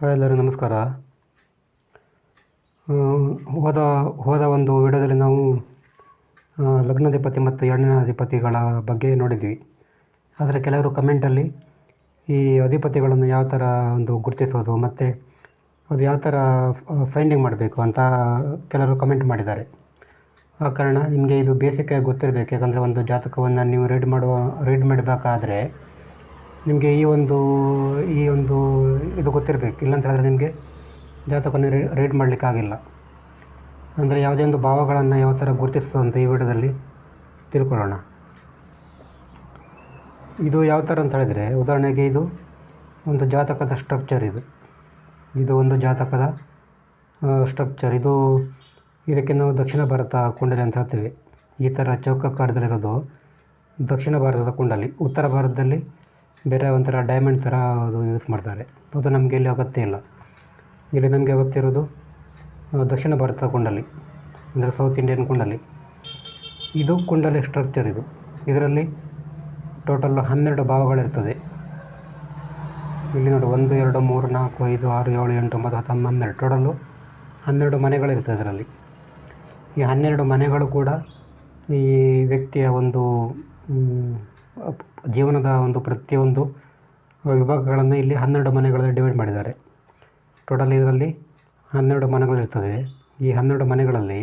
Hi ಎಲ್ಲರೂ, ನಮಸ್ಕಾರ. ಹೋದ ಹೋದ ಒಂದು ವಿಡಿಯೋದಲ್ಲಿ ನಾವು ಲಗ್ನಾಧಿಪತಿ ಮತ್ತು ಎರಡನೇ ಅಧಿಪತಿಗಳ ಬಗ್ಗೆ ನೋಡಿದ್ವಿ. ಆದರೆ ಕೆಲವರು ಕಮೆಂಟಲ್ಲಿ ಈ ಅಧಿಪತಿಗಳನ್ನು ಯಾವ ಥರ ಒಂದು ಗುರುತಿಸೋದು ಮತ್ತು ಅದು ಯಾವ ಥರ ಫೈಂಡಿಂಗ್ ಮಾಡಬೇಕು ಅಂತ ಕೆಲವರು ಕಮೆಂಟ್ ಮಾಡಿದ್ದಾರೆ. ಆ ಕಾರಣ ನಿಮಗೆ ಇದು ಬೇಸಿಕ್ಕಾಗಿ ಗೊತ್ತಿರಬೇಕು. ಯಾಕಂದರೆ ಒಂದು ಜಾತಕವನ್ನು ನೀವು ರೀಡ್ ಮಾಡುವ ರೀಡ್ ಮಾಡಬೇಕಾದ್ರೆ ನಿಮಗೆ ಈ ಒಂದು ಈ ಒಂದು ಇದು ಗೊತ್ತಿರಬೇಕು. ಇಲ್ಲಂತ ಹೇಳಿದ್ರೆ ನಿಮಗೆ ಜಾತಕವನ್ನು ರೀಡ್ ಮಾಡಲಿಕ್ಕಾಗಿಲ್ಲ ಅಂದರೆ ಯಾವುದೇ ಒಂದು ಭಾವಗಳನ್ನು ಯಾವ ಥರ ಗುರುತಿಸ್ತದೆ ಅಂತ ಈ ವಿಡಿಯೋದಲ್ಲಿ ತಿಳ್ಕೊಳ್ಳೋಣ. ಇದು ಯಾವ ಥರ ಅಂತ ಹೇಳಿದರೆ, ಉದಾಹರಣೆಗೆ ಇದು ಒಂದು ಜಾತಕದ ಸ್ಟ್ರಕ್ಚರ್ ಇದು. ಇದು ಒಂದು ಜಾತಕದ ಸ್ಟ್ರಕ್ಚರ್ ಇದು ಇದಕ್ಕೆ ನಾವು ದಕ್ಷಿಣ ಭಾರತ ಕುಂಡಲಿ ಅಂತ ಹೇಳ್ತೀವಿ. ಈ ಥರ ಚೌಕಾಕಾರದಲ್ಲಿರೋದು ದಕ್ಷಿಣ ಭಾರತದ ಕುಂಡಲಿ. ಉತ್ತರ ಭಾರತದಲ್ಲಿ ಬೇರೆ ಒಂಥರ ಡೈಮಂಡ್ ಥರ ಅದು ಯೂಸ್ ಮಾಡ್ತಾರೆ. ಅದು ನಮಗೆ ಇಲ್ಲಿ ಅಗತ್ಯ ಇಲ್ಲ. ಇಲ್ಲಿ ನಮಗೆ ಅಗತ್ಯ ಇರೋದು ದಕ್ಷಿಣ ಭಾರತದ ಕುಂಡಲಿ, ಅಂದರೆ ಸೌತ್ ಇಂಡಿಯನ್ ಕುಂಡಲಿ. ಇದು ಕುಂಡಲಿ ಸ್ಟ್ರಕ್ಚರ್ ಇದು. ಇದರಲ್ಲಿ ಟೋಟಲ್ ಹನ್ನೆರಡು ಭಾವಗಳಿರ್ತದೆ ಇಲ್ಲಿ ನೋಡಿ, ಒಂದು, ಎರಡು, ಮೂರು, ನಾಲ್ಕು, ಐದು, ಆರು, ಏಳು, ಎಂಟು, ಒಂಬತ್ತು, ಹತ್ತು ಹನ್ನೆರಡು. ಟೋಟಲ್ಲು ಹನ್ನೆರಡು ಮನೆಗಳಿರ್ತದೆ ಇದರಲ್ಲಿ. ಈ ಹನ್ನೆರಡು ಮನೆಗಳು ಕೂಡ ಈ ವ್ಯಕ್ತಿಯ ಒಂದು ಜೀವನದ ಒಂದು ಪ್ರತಿಯೊಂದು ವಿಭಾಗಗಳನ್ನು ಇಲ್ಲಿ ಹನ್ನೆರಡು ಮನೆಗಳಲ್ಲಿ ಡಿವೈಡ್ ಮಾಡಿದ್ದಾರೆ. ಟೋಟಲ್ ಇದರಲ್ಲಿ ಹನ್ನೆರಡು ಮನೆಗಳಿರ್ತದೆ ಈ ಹನ್ನೆರಡು ಮನೆಗಳಲ್ಲಿ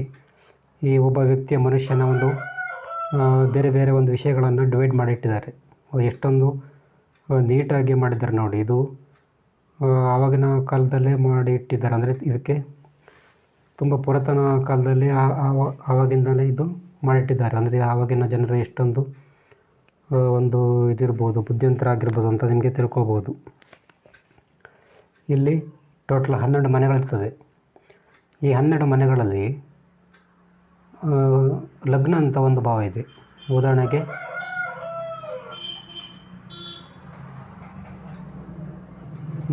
ಈ ಒಬ್ಬ ವ್ಯಕ್ತಿಯ ಮನುಷ್ಯನ ಒಂದು ಬೇರೆ ಬೇರೆ ಒಂದು ವಿಷಯಗಳನ್ನು ಡಿವೈಡ್ ಮಾಡಿಟ್ಟಿದ್ದಾರೆ. ಎಷ್ಟೊಂದು ನೀಟಾಗಿ ಮಾಡಿದ್ದಾರೆ ನೋಡಿ. ಇದು ಆವಾಗಿನ ಕಾಲದಲ್ಲೇ ಮಾಡಿ ಇಟ್ಟಿದ್ದಾರೆ ಅಂದರೆ ಇದಕ್ಕೆ ತುಂಬ ಪುರಾತನ ಕಾಲದಲ್ಲಿ ಆವಾಗಿಂದಲೇ ಇದು ಮಾಡಿಟ್ಟಿದ್ದಾರೆ. ಅಂದರೆ ಆವಾಗಿನ ಜನರು ಎಷ್ಟೊಂದು ಒಂದು ಇದಿರ್ಬೋದು, ಬುದ್ಧಿವಂತರಾಗಿರ್ಬೋದು ಅಂತ ನಿಮಗೆ ತಿಳ್ಕೊಬೋದು ಇಲ್ಲಿ ಟೋಟಲ್ ಹನ್ನೆರಡು ಮನೆಗಳಿರ್ತದೆ. ಈ ಹನ್ನೆರಡು ಮನೆಗಳಲ್ಲಿ ಲಗ್ನ ಅಂತ ಒಂದು ಭಾವ ಇದೆ. ಉದಾಹರಣೆಗೆ,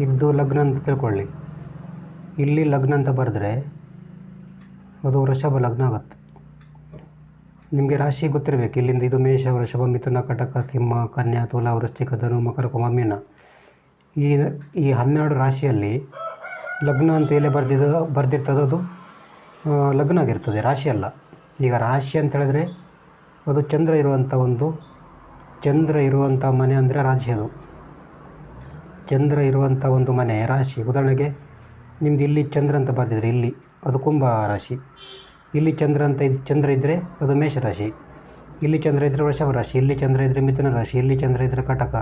ಇದ್ದು ಲಗ್ನ ಅಂತ ತಿಳ್ಕೊಳ್ಳಿ. ಇಲ್ಲಿ ಲಗ್ನ ಅಂತ ಬರೆದ್ರೆ, ಅದು ವೃಷಭ ಲಗ್ನ ಆಗುತ್ತೆ. ನಿಮಗೆ ರಾಶಿ ಗೊತ್ತಿರಬೇಕು. ಇಲ್ಲಿಂದ ಇದು ಮೇಷ, ವೃಷಭ, ಮಿಥುನ, ಕಟಕ, ಸಿಂಹ, ಕನ್ಯಾ, ತುಲಾ, ವೃಶ್ಚಿಕ ಧನು, ಮಕರ ಕುಂಭ, ಮೀನ. ಈ ಈ ಹನ್ನೆರಡು ರಾಶಿಯಲ್ಲಿ ಲಗ್ನ ಅಂತ ಎಲ್ಲಿ ಬರ್ದಿದ್ದು ಬರ್ದಿರ್ತದೆ ಅದು ಲಗ್ನ ಆಗಿರ್ತದೆ, ರಾಶಿ ಅಲ್ಲ. ಈಗ ರಾಶಿ ಅಂತ ಹೇಳಿದ್ರೆ ಅದು ಚಂದ್ರ ಇರುವಂಥ ಒಂದು, ಚಂದ್ರ ಇರುವಂಥ ಮನೆ ಅಂದರೆ ರಾಶಿ ಅದು ಚಂದ್ರ ಇರುವಂಥ ಒಂದು ಮನೆ, ರಾಶಿ. ಉದಾಹರಣೆಗೆ ನಿಮ್ದು ಇಲ್ಲಿ ಚಂದ್ರ ಅಂತ ಬರೆದಿದ್ರೆ ಇಲ್ಲಿ, ಅದು ಕುಂಭ ರಾಶಿ. ಇಲ್ಲಿ ಚಂದ್ರ ಅಂತ ಇದು, ಚಂದ್ರ ಇದ್ದರೆ ಅದು ಮೇಷರಾಶಿ ಇಲ್ಲಿ ಚಂದ್ರ ಇದ್ದರೆ ವೃಷಭ ರಾಶಿ, ಇಲ್ಲಿ ಚಂದ್ರ ಇದ್ದರೆ ಮಿಥುನ ರಾಶಿ, ಇಲ್ಲಿ ಚಂದ್ರ ಇದ್ದರೆ ಕಟಕ,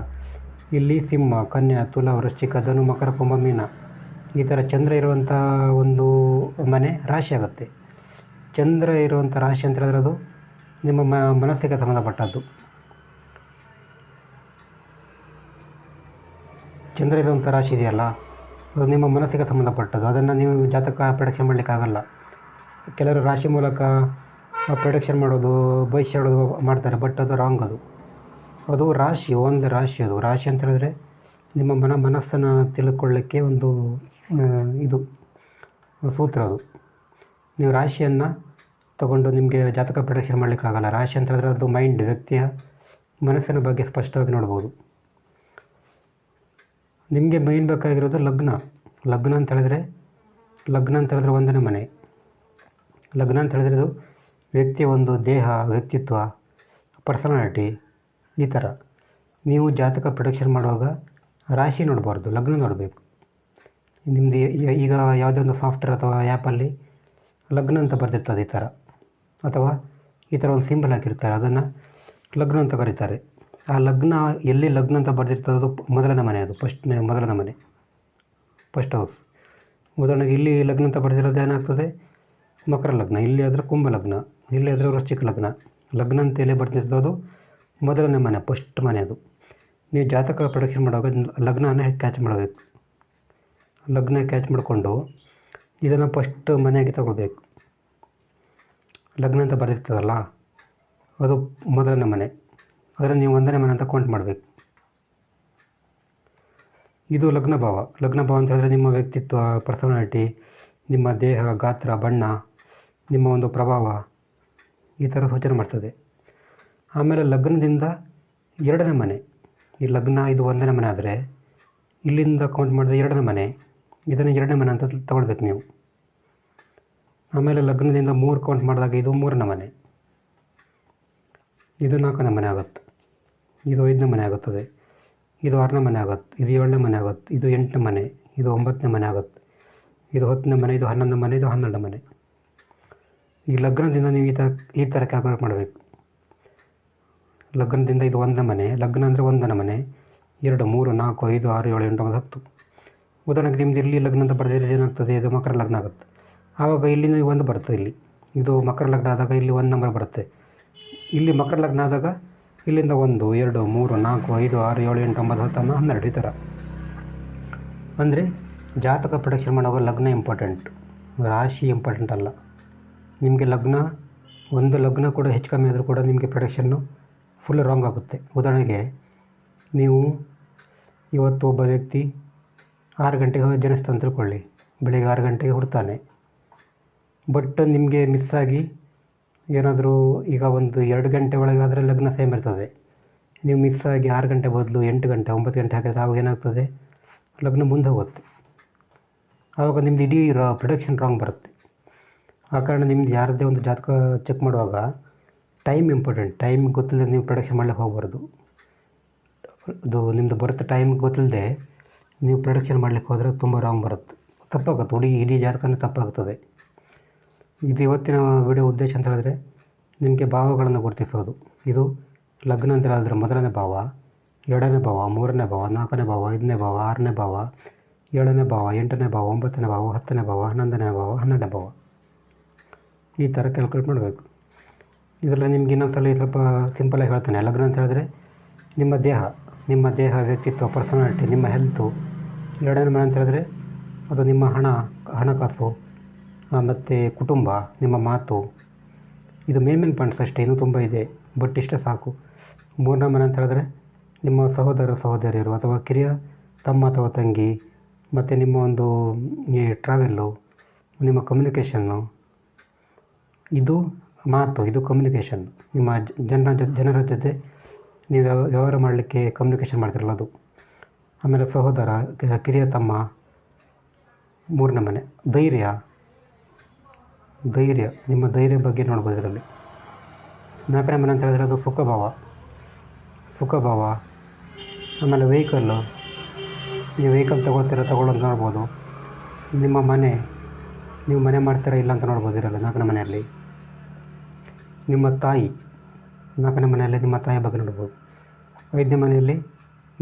ಇಲ್ಲಿ ಸಿಂಹ, ಕನ್ಯಾ, ತುಲಾ, ವೃಶ್ಚಿಕ, ಧನು, ಮಕರ, ಕುಂಭ, ಮೀನ. ಈ ಥರ ಚಂದ್ರ ಇರುವಂಥ ಒಂದು ಮನೆ ರಾಶಿ ಆಗುತ್ತೆ. ಚಂದ್ರ ಇರುವಂಥ ರಾಶಿ ಅಂತ ಹೇಳಿದ್ರೆ ಅದು ನಿಮ್ಮ ಮ, ಮನಸ್ಸಿಗೆ ಸಂಬಂಧಪಟ್ಟದ್ದು. ಚಂದ್ರ ಇರುವಂಥ ರಾಶಿ ಇದೆಯಲ್ಲ, ಅದು ನಿಮ್ಮ ಮನಸ್ಸಿಗೆ ಸಂಬಂಧಪಟ್ಟದ್ದು. ಅದನ್ನು ನೀವು ಜಾತಕ ಪ್ರೊಡಕ್ಷನ್ ಮಾಡಲಿಕ್ಕಾಗಲ್ಲ. ಕೆಲವರು ರಾಶಿ ಮೂಲಕ ಪ್ರೊಡಕ್ಷನ್ ಮಾಡೋದು, ಭವಿಷ್ಯ ಹೇಳೋದು ಮಾಡ್ತಾರೆ ಬಟ್ ಅದು ರಾಂಗ್ ಅದು. ಅದು ರಾಶಿ, ಒಂದು ರಾಶಿ ಅದು. ರಾಶಿ ಅಂತ ಹೇಳಿದ್ರೆ ನಿಮ್ಮ ಮನ ಮನಸ್ಸನ್ನು ತಿಳ್ಕೊಳ್ಳಿಕ್ಕೆ ಒಂದು ಇದು, ಸೂತ್ರ ಅದು. ನೀವು ರಾಶಿಯನ್ನು ತಗೊಂಡು ನಿಮಗೆ ಜಾತಕ ಪ್ರೊಡಕ್ಷನ್ ಮಾಡಲಿಕ್ಕಾಗಲ್ಲ ರಾಶಿ ಅಂತ ಹೇಳಿದ್ರೆ ಅದು ಮೈಂಡ್ ವ್ಯಕ್ತಿಯ ಮನಸ್ಸಿನ ಬಗ್ಗೆ ಸ್ಪಷ್ಟವಾಗಿ ನೋಡ್ಬೋದು. ನಿಮಗೆ ಮೈನ್ ಬೇಕಾಗಿರೋದು ಲಗ್ನ. ಲಗ್ನ ಅಂತ ಹೇಳಿದ್ರೆ, ಲಗ್ನ ಅಂತ ಹೇಳಿದ್ರೆ ಒಂದನೇ ಮನೆ. ಲಗ್ನ ಅಂತ ಹೇಳಿದ್ರೆ ಇದು ವ್ಯಕ್ತಿಯ ಒಂದು ದೇಹ, ವ್ಯಕ್ತಿತ್ವ ಪರ್ಸನಾಲಿಟಿ ಈ ಥರ. ನೀವು ಜಾತಕ ಪ್ರೊಡಕ್ಷನ್ ಮಾಡುವಾಗ ರಾಶಿ ನೋಡಬಾರ್ದು, ಲಗ್ನ ನೋಡಬೇಕು. ನಿಮ್ಮದು ಈಗ ಯಾವುದೇ ಒಂದು ಸಾಫ್ಟ್ವೇರ್ ಅಥವಾ ಆ್ಯಪಲ್ಲಿ ಲಗ್ನ ಅಂತ ಬರ್ತಿರ್ತದೆ ಈ ಥರ. ಅಥವಾ ಈ ಥರ ಒಂದು ಸಿಂಬಲ್ ಹಾಕಿರ್ತಾರೆ, ಅದನ್ನು ಲಗ್ನ ಅಂತ ಕರೀತಾರೆ. ಆ ಲಗ್ನ ಎಲ್ಲಿ ಲಗ್ನ ಅಂತ ಬರೆದಿರ್ತದೆ ಅದು ಮೊದಲನೇ ಮನೆ ಅದು ಫಸ್ಟ್ ಮೊದಲನೇ ಮನೆ ಫಸ್ಟ್ ಹೌಸ್ ಉದಾಹರಣೆಗೆ ಇಲ್ಲಿ ಲಗ್ನ ಅಂತ ಬರೆದಿರೋದು ಏನಾಗ್ತದೆ? ಮಕರ ಲಗ್ನ, ಇಲ್ಲಿ ಆದರೆ ಕುಂಭ ಲಗ್ನ, ಇಲ್ಲಿ ಆದರೆ ವೃಶ್ಚಿಕ ಲಗ್ನ. ಲಗ್ನ ಅಂತ ಎಲ್ಲಿ ಬರ್ತಿರ್ತದೋ ಮೊದಲನೇ ಮನೆ, ಫಸ್ಟ್ ಮನೆ ಅದು. ನೀವು ಜಾತಕ ಪ್ರೊಡಕ್ಷನ್ ಮಾಡುವಾಗ ಲಗ್ನನ ಕ್ಯಾಚ್ ಮಾಡಬೇಕು? ಲಗ್ನ ಕ್ಯಾಚ್ ಮಾಡಿಕೊಂಡು ಇದನ್ನು ಫಸ್ಟ್ ಮನೆಯಾಗಿ ತಗೊಳ್ಬೇಕು. ಲಗ್ನ ಅಂತ ಬರೆದಿರ್ತದಲ್ಲ, ಅದು ಮೊದಲನೇ ಮನೆ. ಅದನ್ನು ನೀವು ಒಂದನೇ ಮನೆ ಅಂತ ಕೌಂಟ್ ಮಾಡಬೇಕು. ಇದು ಲಗ್ನ ಭಾವ. ಲಗ್ನ ಭಾವ ಅಂತ ಹೇಳಿದ್ರೆ ನಿಮ್ಮ ವ್ಯಕ್ತಿತ್ವ ಪರ್ಸನಾಲಿಟಿ ನಿಮ್ಮ ದೇಹ, ಗಾತ್ರ, ಬಣ್ಣ ನಿಮ್ಮ ಒಂದು ಪ್ರಭಾವ ಈ ಥರ ಸೂಚನೆ ಮಾಡ್ತದೆ. ಆಮೇಲೆ ಲಗ್ನದಿಂದ ಎರಡನೇ ಮನೆ, ಈ ಲಗ್ನ ಇದು ಒಂದನೇ ಮನೆ ಆದರೆ ಇಲ್ಲಿಂದ ಕೌಂಟ್ ಮಾಡಿದ್ರೆ ಎರಡನೇ ಮನೆ, ಇದನ್ನು ಎರಡನೇ ಮನೆ ಅಂತ ತಗೊಳ್ಬೇಕು ನೀವು. ಆಮೇಲೆ ಲಗ್ನದಿಂದ ಮೂರು ಕೌಂಟ್ ಮಾಡಿದಾಗ ಇದು ಮೂರನೇ ಮನೆ. ಇದು ನಾಲ್ಕನೇ ಮನೆ ಆಗುತ್ತೆ. ಇದು ಐದನೇ ಮನೆ ಆಗುತ್ತದೆ. ಇದು ಆರನೇ ಮನೆ ಆಗುತ್ತೆ. ಇದು ಏಳನೇ ಮನೆ ಆಗುತ್ತೆ. ಇದು ಎಂಟನೇ ಮನೆ. ಇದು ಒಂಬತ್ತನೇ ಮನೆ ಆಗುತ್ತೆ. ಇದು ಹತ್ತನೇ ಮನೆ. ಇದು ಹನ್ನೊಂದನೇ ಮನೆ. ಇದು ಹನ್ನೆರಡನೇ ಮನೆ. ಈ ಲಗ್ನದಿಂದ ನೀವು ಈ ಥರ ಈ ಥರ ಕ್ಯಾಲ್ಕುಲೇಟ್ ಮಾಡಬೇಕು. ಲಗ್ನದಿಂದ ಇದು ಒಂದನೇ ಮನೆ, ಲಗ್ನ ಅಂದರೆ ಒಂದನೇ ಮನೆ. ಎರಡು, ಮೂರು, ನಾಲ್ಕು, ಐದು, ಆರು, ಏಳು, ಎಂಟು, ಒಂಬತ್ತು, ಹತ್ತು. ಉದಾಹರಣೆಗೆ ನಿಮ್ದು ಇಲ್ಲಿ ಲಗ್ನ ಅಂತ ಬರೆದಿದ್ರೆ ಏನಾಗ್ತದೆ? ಇದು ಮಕರ ಲಗ್ನ ಆಗುತ್ತೆ. ಆವಾಗ ಇಲ್ಲಿ ಒಂದು ಬರುತ್ತೆ ಇಲ್ಲಿ. ಇದು ಮಕರ ಲಗ್ನ ಆದಾಗ ಇಲ್ಲಿ ಒಂದು ನಂಬರ್ ಬರುತ್ತೆ. ಇಲ್ಲಿ ಮಕರ ಲಗ್ನ ಆದಾಗ ಇಲ್ಲಿಂದ ಒಂದು, ಎರಡು, ಮೂರು, ನಾಲ್ಕು, ಐದು, ಆರು, ಏಳು, ಎಂಟು, ಒಂಬತ್ತು, ಹತ್ತು, ಹನ್ನೊಂದು, ಹನ್ನೆರಡು ಈ ಥರ ಅಂದರೆ ಜಾತಕ ಪ್ರೊಡಕ್ಷನ್ ಮಾಡುವಾಗ ಲಗ್ನ ಇಂಪಾರ್ಟೆಂಟ್ ರಾಶಿ ಇಂಪಾರ್ಟೆಂಟ್ ಅಲ್ಲ. ನಿಮಗೆ ಲಗ್ನ, ಒಂದು ಲಗ್ನ ಕೂಡ ಹೆಚ್ಚು ಕಮ್ಮಿ ಆದರೂ ಕೂಡ ನಿಮಗೆ ಪ್ರೊಡಕ್ಷನ್ನು ಫುಲ್ ರಾಂಗ್ ಆಗುತ್ತೆ. ಉದಾಹರಣೆಗೆ, ನೀವು ಇವತ್ತು ಒಬ್ಬ ವ್ಯಕ್ತಿ ಆರು ಗಂಟೆಗೆ ಜನಿಸ್ತಾನೆ ತಿಳ್ಕೊಳ್ಳಿ. ಬೆಳಿಗ್ಗೆ ಆರು ಗಂಟೆಗೆ ಹುಡ್ತಾನೆ. ಬಟ್ ನಿಮಗೆ ಮಿಸ್ ಆಗಿ ಏನಾದರೂ ಈಗ ಒಂದು ಎರಡು ಗಂಟೆ ಒಳಗಾದರೆ ಲಗ್ನ ಸೇಮ್ ಇರ್ತದೆ. ನೀವು ಮಿಸ್ ಆಗಿ ಆರು ಗಂಟೆ ಬದಲು ಎಂಟು ಗಂಟೆ, ಒಂಬತ್ತು ಗಂಟೆ ಹಾಕಿದ್ರೆ ಆವಾಗ ಏನಾಗ್ತದೆ? ಲಗ್ನ ಮುಂದೆ ಹೋಗುತ್ತೆ. ಆವಾಗ ನಿಮ್ಮದು ಇಡೀ ರಾ ಪ್ರೊಡಕ್ಷನ್ ರಾಂಗ್ ಬರುತ್ತೆ. ಆ ಕಾರಣ ನಿಮ್ದು ಯಾರದ್ದೇ ಒಂದು ಜಾತಕ ಚೆಕ್ ಮಾಡುವಾಗ ಟೈಮ್ ಇಂಪಾರ್ಟೆಂಟ್ ಟೈಮ್ ಗೊತ್ತಿಲ್ಲದೆ ನೀವು ಪ್ರೊಡಕ್ಷನ್ ಮಾಡಲಿಕ್ಕೆ ಹೋಗಬಾರ್ದು. ಅದು ನಿಮ್ಮದು ಬರುತ್ತೆ ಟೈಮ್ ಗೊತ್ತಿಲ್ಲದೆ ನೀವು ಪ್ರೊಡಕ್ಷನ್ ಮಾಡ್ಲಿಕ್ಕೆ ಹೋದರೆ ತುಂಬ ರಾಂಗ್ ಬರುತ್ತೆ. ತಪ್ಪಾಗುತ್ತೆ, ಹುಡುಗಿ ಇಡೀ ಜಾತಕನೇ ತಪ್ಪಾಗ್ತದೆ. ಇದು ಇವತ್ತಿನ ವಿಡಿಯೋ ಉದ್ದೇಶ ಅಂತ ಹೇಳಿದ್ರೆ ನಿಮಗೆ ಭಾವಗಳನ್ನು ಗುರುತಿಸೋದು. ಇದು ಲಗ್ನ ಅಂತ ಹೇಳಿದ್ರೆ ಮೊದಲನೇ ಭಾವ, ಎರಡನೇ ಭಾವ, ಮೂರನೇ ಭಾವ, ನಾಲ್ಕನೇ ಭಾವ, ಐದನೇ ಭಾವ, ಆರನೇ ಭಾವ, ಏಳನೇ ಭಾವ, ಎಂಟನೇ ಭಾವ, ಒಂಬತ್ತನೇ ಭಾವ, ಹತ್ತನೇ ಭಾವ, ಹನ್ನೊಂದನೇ ಭಾವ, ಹನ್ನೆರಡನೇ ಭಾವ. ಈ ಥರ ಕ್ಯಾಲ್ಕುಲೇಟ್ ಮಾಡಬೇಕು. ಇದರಲ್ಲಿ ನಿಮ್ಗೆ ಇನ್ನೊಂದು ಸ್ವಲ್ಪ ಸಿಂಪಲಾಗಿ ಹೇಳ್ತಾನೆ. ಲಗ್ನ ಅಂತ ಹೇಳಿದ್ರೆ ನಿಮ್ಮ ದೇಹ ನಿಮ್ಮ ದೇಹ, ವ್ಯಕ್ತಿತ್ವ, ಪರ್ಸನಾಲಿಟಿ, ನಿಮ್ಮ ಹೆಲ್ತು ಎರಡನೇ ಮನೆ ಅಂತ ಹೇಳಿದ್ರೆ ಅದು ನಿಮ್ಮ ಹಣ, ಹಣಕಾಸು ಮತ್ತು ಕುಟುಂಬ, ನಿಮ್ಮ ಮಾತು, ಇದು ಮೇನ್ ಮೇನ್ ಪಾಯಿಂಟ್ಸ್ ಅಷ್ಟೇ, ಇನ್ನೂ ತುಂಬ ಇದೆ. ಬಟ್ ಇಷ್ಟೇ ಸಾಕು. ಮೂರನೇ ಮನೆ ಅಂತ ಹೇಳಿದ್ರೆ ನಿಮ್ಮ ಸಹೋದರ, ಸಹೋದರಿಯರು ಅಥವಾ ಕಿರಿಯ ತಮ್ಮ ಅಥವಾ ತಂಗಿ, ಮತ್ತು ನಿಮ್ಮ ಒಂದು ಟ್ರಾವೆಲ್ಲು ನಿಮ್ಮ ಕಮ್ಯುನಿಕೇಷನ್ನು ಇದು ಮಾತು, ಇದು ಕಮ್ಯುನಿಕೇಷನ್ ನಿಮ್ಮ ಜನರ ಜನರ ಜೊತೆ ನೀವು ವ್ಯವ- ವ್ಯವಹಾರ ಮಾಡಲಿಕ್ಕೆ ಕಮ್ಯುನಿಕೇಷನ್ ಮಾಡ್ತಿರಲ್ಲ ಅದು. ಆಮೇಲೆ ಸಹೋದರ ಕಿರಿಯ ತಮ್ಮ, ಮೂರನೇ ಮನೆ. ಧೈರ್ಯ ಧೈರ್ಯ, ನಿಮ್ಮ ಧೈರ್ಯ ಬಗ್ಗೆ ನೋಡ್ಬೋದು ಇದರಲ್ಲಿ. ನಾಲ್ಕನೇ ಮನೆ ಅಂತ ಹೇಳಿದ್ರೆ ಅದು ಸುಖಭಾವ. ಸುಖಭಾವ. ಆಮೇಲೆ ವೆಹಿಕಲ್ಲು ನೀವು ವೆಹಿಕಲ್ ತೊಗೊಳ್ತೀರ, ತೊಗೊಳ್ಳೋದು ನೋಡ್ಬೋದು. ನಿಮ್ಮ ಮನೆ, ನೀವು ಮನೆ ಮಾಡ್ತೀರಾ, ಇಲ್ಲ ಅಂತ ನೋಡ್ಬೋದು ಇದರಲ್ಲಿ, ನಾಲ್ಕನೇ ಮನೆಯಲ್ಲಿ. ನಿಮ್ಮ ತಾಯಿ, ನಾಲ್ಕನೇ ಮನೆಯಲ್ಲಿ ನಿಮ್ಮ ತಾಯಿ ಬಗ್ಗೆ ನೋಡ್ಬೋದು. ಐದನೇ ಮನೆಯಲ್ಲಿ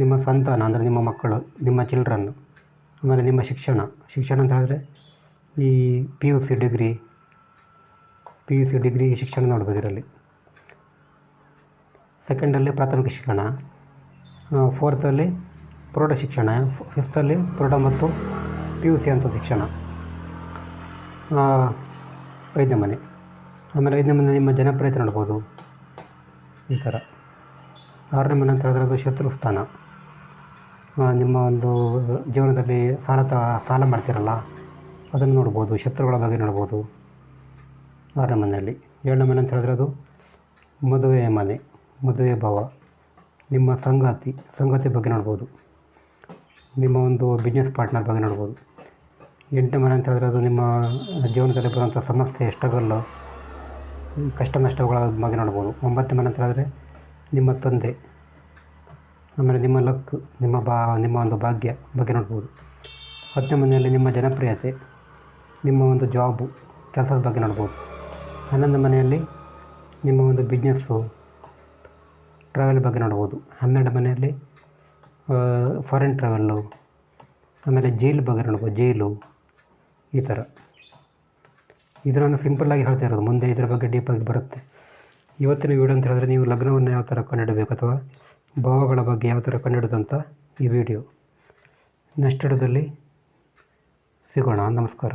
ನಿಮ್ಮ ಸಂತಾನ, ಅಂದರೆ ನಿಮ್ಮ ಮಕ್ಕಳು, ನಿಮ್ಮ ಚಿಲ್ಡ್ರನ್ನು ಆಮೇಲೆ ನಿಮ್ಮ ಶಿಕ್ಷಣ. ಶಿಕ್ಷಣ ಅಂತ ಹೇಳಿದ್ರೆ ಈ P U C degree P U C degree ಶಿಕ್ಷಣ ನೋಡ್ಬೋದು ಇದರಲ್ಲಿ. ಸೆಕೆಂಡಲ್ಲಿ ಪ್ರಾಥಮಿಕ ಶಿಕ್ಷಣ ಫೋರ್ತಲ್ಲಿ ಪ್ರೌಢ ಶಿಕ್ಷಣ ಫಿಫ್ತಲ್ಲಿ ಪ್ರೌಢ ಮತ್ತು ಪಿ ಯು ಸಿ ಅಂತ ಶಿಕ್ಷಣ. ಐದನೇ ಮನೆ. ಆಮೇಲೆ ಐದನೇ ಮನೆ ನಿಮ್ಮ ಜನಪ್ರಿಯತೆ ನೋಡ್ಬೋದು. ಈ ಥರ. ಆರನೇ ಮನೆ ಅಂತ ಹೇಳಿದ್ರೆ ಅದು ಶತ್ರು ಸ್ಥಾನ. ನಿಮ್ಮ ಒಂದು ಜೀವನದಲ್ಲಿ ಸಾಲ ತ, ಸಾಲ ಮಾಡ್ತೀರಲ್ಲ, ಅದನ್ನು ನೋಡ್ಬೋದು, ಶತ್ರುಗಳ ಬಗ್ಗೆ ನೋಡ್ಬೋದು. ಆರನೇ ಮನೆಯಲ್ಲಿ ಏಳನೇ ಮನೆ ಅಂತ ಹೇಳಿದ್ರೆ ಅದು ಮದುವೆ ಮನೆ ಮದುವೆ ಭಾವ, ನಿಮ್ಮ ಸಂಗಾತಿ ಸಂಗಾತಿ ಬಗ್ಗೆ ನೋಡ್ಬೋದು. ನಿಮ್ಮ ಒಂದು ಬಿಸ್ನೆಸ್ ಪಾರ್ಟ್ನರ್ ಬಗ್ಗೆ ನೋಡ್ಬೋದು. ಎಂಟನೇ ಮನೆ ಅಂತ ಹೇಳಿದ್ರೆ ಅದು ನಿಮ್ಮ ಜೀವನದಲ್ಲಿ ಬರುವಂಥ ಸಮಸ್ಯೆ ಸ್ಟ್ರಗಲ್ಲು ಕಷ್ಟ ನಷ್ಟಗಳ ಬಗ್ಗೆ ನೋಡ್ಬೋದು. ಒಂಬತ್ತನೇ ಮನೆ ಅಂತ ಹೇಳಿದ್ರೆ ನಿಮ್ಮ ತಂದೆ, ಆಮೇಲೆ ನಿಮ್ಮ ಲಕ್, ನಿಮ್ಮ ಬಾ, ನಿಮ್ಮ ಒಂದು ಭಾಗ್ಯ ಬಗ್ಗೆ ನೋಡ್ಬೋದು. ಹತ್ತನೇ ಮನೆಯಲ್ಲಿ ನಿಮ್ಮ ಜನಪ್ರಿಯತೆ, ನಿಮ್ಮ ಒಂದು ಜಾಬು, ಕೆಲಸದ ಬಗ್ಗೆ ನೋಡ್ಬೋದು. ಹನ್ನೊಂದು ಮನೆಯಲ್ಲಿ ನಿಮ್ಮ ಒಂದು ಬಿಸ್ನೆಸ್ಸು ಟ್ರಾವೆಲ್ ಬಗ್ಗೆ ನೋಡ್ಬೋದು. ಹನ್ನೆರಡು ಮನೆಯಲ್ಲಿ ಫಾರಿನ್ ಟ್ರಾವೆಲ್ಲು ಆಮೇಲೆ ಜೈಲು ಬಗ್ಗೆ ನೋಡ್ಬೋದು. ಜೈಲು ಈ ಥರ ಇದು ನಾನು ಸಿಂಪಲ್ಲಾಗಿ ಹೇಳ್ತಾ ಇರೋದು. ಮುಂದೆ ಇದರ ಬಗ್ಗೆ ಡೀಪಾಗಿ ಬರುತ್ತೆ. ಇವತ್ತಿನ ವಿಡಿಯೋ ಅಂತ ಹೇಳಿದ್ರೆ ನೀವು ಲಗ್ನವನ್ನು ಯಾವ ಥರ ಕಂಡುಹಿಡಬೇಕು ಅಥವಾ ಭಾವಗಳ ಬಗ್ಗೆ ಯಾವ ಥರ ಕಂಡುಹಿಡೋದಂತ ಈ ವಿಡಿಯೋ ನೆಕ್ಸ್ಟ್ ಇಡೋದಲ್ಲಿ ಸಿಗೋಣ. ನಮಸ್ಕಾರ.